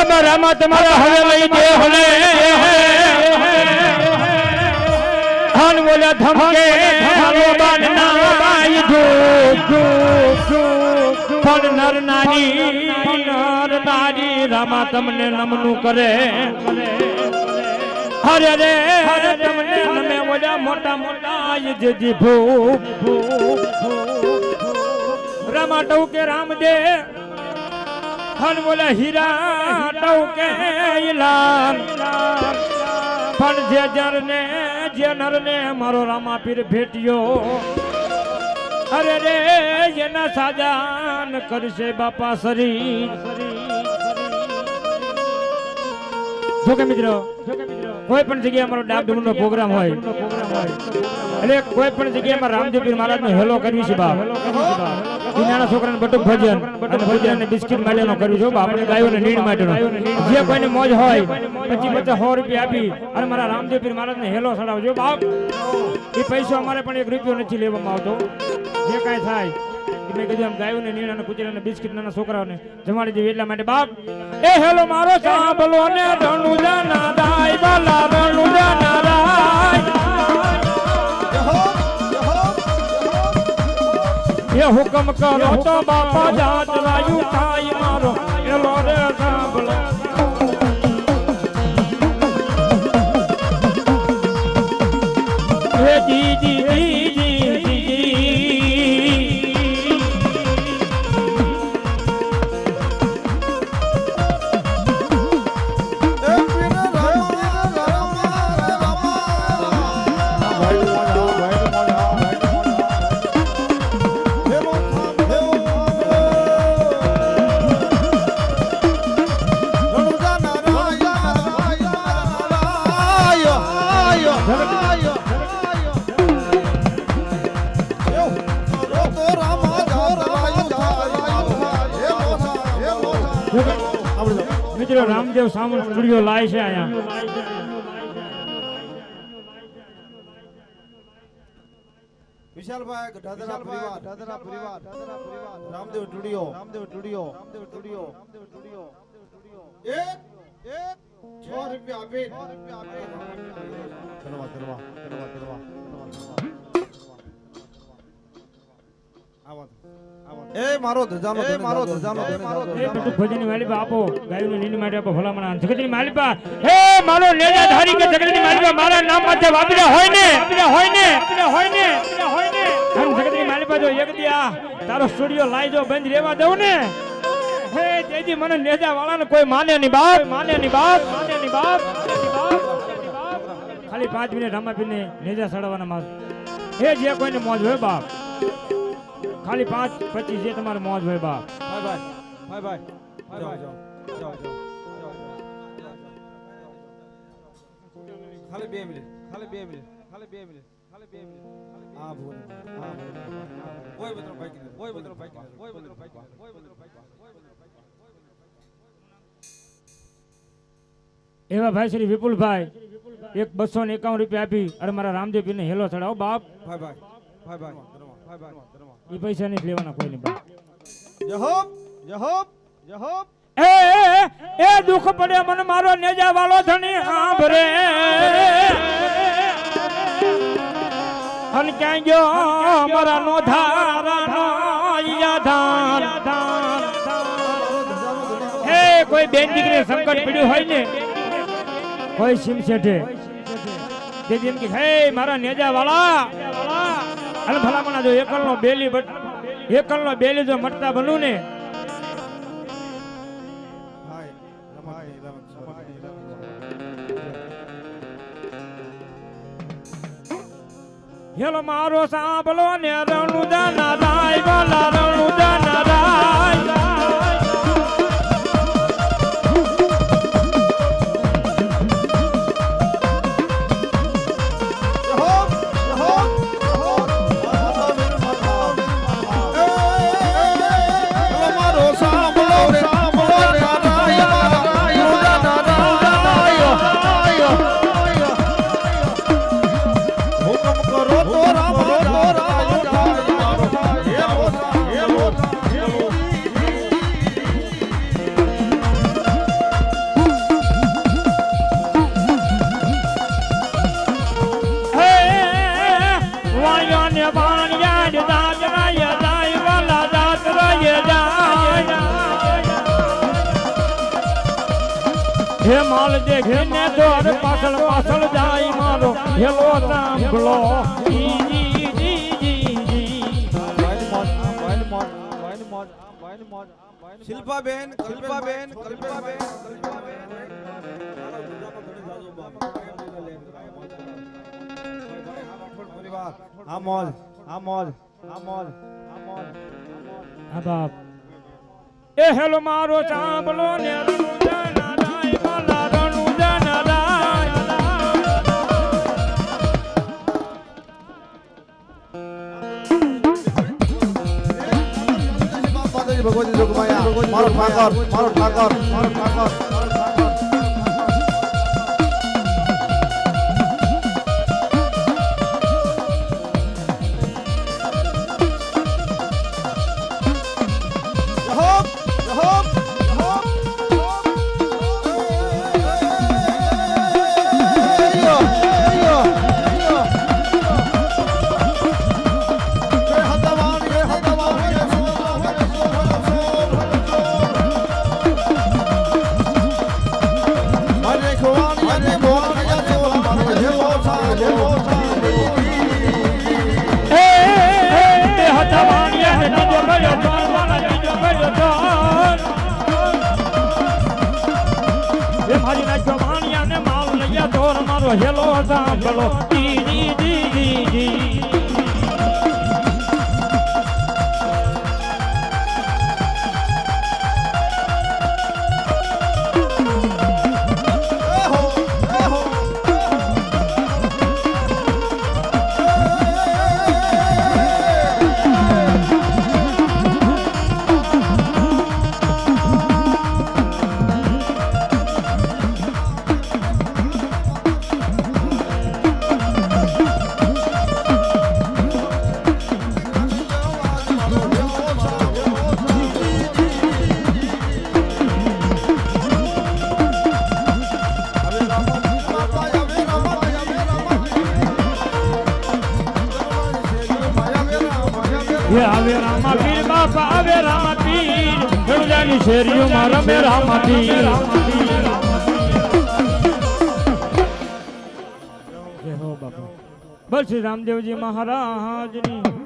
અમારામાં તમારા હવે લઈ દે હલે હન બોલ્યા ધમકે હાલો બાન ના ધૂપ ધૂપ પણ નર નારી નર નારી રામા તમને નમનું કરે. હરે રે હરે તમને નમે બોલ્યા મોટા મોટા જેજી જે જીભો. રામા ટૌકે રામદે હન બોલે હીરા ટૌકે ઇલામ પણ જે જરને જે નરને, મારો રામા પીર ભેટ્યો. અરે રે જેના સાજાન કરશે બાપા સરી જો કે કોઈ પણ જગ્યાએ અમારો ડાક ડમરૂનો પ્રોગ્રામ હોય, એટલે કોઈ પણ જગ્યામાં રામદેવ પીર મહારાજનો હેલો કરવી છે બા. નાના છોકરાને બટુક ભજન અને ભજન બિસ્કિટ માટેનો કરવી છે. આપણે ગાયોને નીણ માટેનો. જે કોઈને મોજ હોય, પચીસ પચાસ સો રૂપિયા આપી અને મારા રામદેવ પીર મહારાજને હેલો ચડાવજો બાપ એ પૈસો અમારે પણ એક રૂપિયો નથી લેવામાં આવતો. જે કાંઈ થાય એ મેં કીધું એમ, ગાયોને નીણ અને કુતરાને બિસ્કિટ નાના છોકરાઓને જમાડી દેવી એટલા માટે. બાપ એ હેલો મારો સાંભળો ને હુકમ કરો તો બાપા જાત રાયુ થાય મારો એલો રે સાંભળો હે જી મિત્રો રામદેવ સામંત સ્ટુડિયો લાય છે અહીંયા. વિશાલભાઈ ગઢાધરા પરિવાર ગઢાધરા પરિવાર. ગઢાધરા પરિવાર. Ramdev studio. Ramdev studio. Ramdev studio. Ramdev studio એક એક 6 રૂપિયા આપે 6 રૂપિયા આપે ધન્યવાદ ધન્યવાદ ધન્યવાદ ધન્યવાદ. એ મારો ધજાનો એ મારો ધજાનો મારો એ બધું ભજનની માલિકા આપો. ગાયોની નીંદ માટે આપો ભલામણા. જગતની માલિકા હે મારો નેજા ધારી કે જગતની માલિકા મારા નામ માથે વાપર્યા હોય ને વાપર્યા હોય ને વાપર્યા હોય ને હોય ને. આમ જગતની માલિકા જો એક દી આ તારો સ્ટુડિયો લાઈ જો બંધ રહેવા દઉં ને. હે તેજી મને નેજા વાળાને કોઈ માને નહીં બાપ માને નહીં બાપ માને નહીં બાપ ખાલી પાંચ મિનિટ રામાપીરને નેજા ચડાવવાના માર. હે જે કોઈને મોજ હોય બાપ. ખાલી પાંચ પચીસ જે તમારે મોજ ભાઈ બાપ. ભાઈ ભાઈ ભાઈ ભાઈ ભાઈ જાઓ જાઓ જાઓ ખાલી બે મિનિટ ખાલી બે મિનિટ ખાલી બે મિનિટ ખાલી બે મિનિટ હા ભૂલ હા ભૂલ બતરો ભાઈ કિને બતરો ભાઈ કિને બતરો ભાઈ કિને બતરો ભાઈ કિને ઓય બતરો ભાઈ કિને એવા ભાઈ શ્રી વિપુલભાઈ એક બસો ને એકાવન રૂપિયા આપી અરે મારા રામદેવ પીરને હેલો ચડાવો બાપ. ભાઈ ભાઈ ભાઈ ભાઈ. એ પૈસા નહીં લેવાના એ એ, દુઃખ પડે મને મારો નેજા વાળો ધણી સાંભળે. અન ક્યાં ગયો? મારા નો ધારા ધાન હે કોઈ બેન દીકરી સંકટ પડ્યું હોય ને? કોઈ સિમ શેઠે? તે જેમ કે હે મારા નેજા વાળા અને ભલામણા જો એકલનો બેલી એકલનો બેલી જો મટતા બનું ને હેલો મારો સાંભળો ને રણુદા ના રાય બોલા રણુદા તો રામ હે માલ દેખીને તો અરે પાછળ પાછળ જાય મારો. હેલો સાંભળો. જી જી કલ્પાબેન જી જી શિલ્પાબેન કલ્પાબેન કલ્પાબેન પરિવાર આમોલ આમોલ આમોલ આમોલ હા બાપ. એ હેલો મારો ચાંબલો ને. ભગવતી મારો ઠાકર મારો ઠાકર મારો ઠાકર. હેલો સાંભળો જી જી જી જી એ આવે રામા પીર બાપા આવે રામા પીર ખેડૂતાની શેરીઓમાં રમે રામા પીર બસ શ્રી રામદેવજી મહારાજની.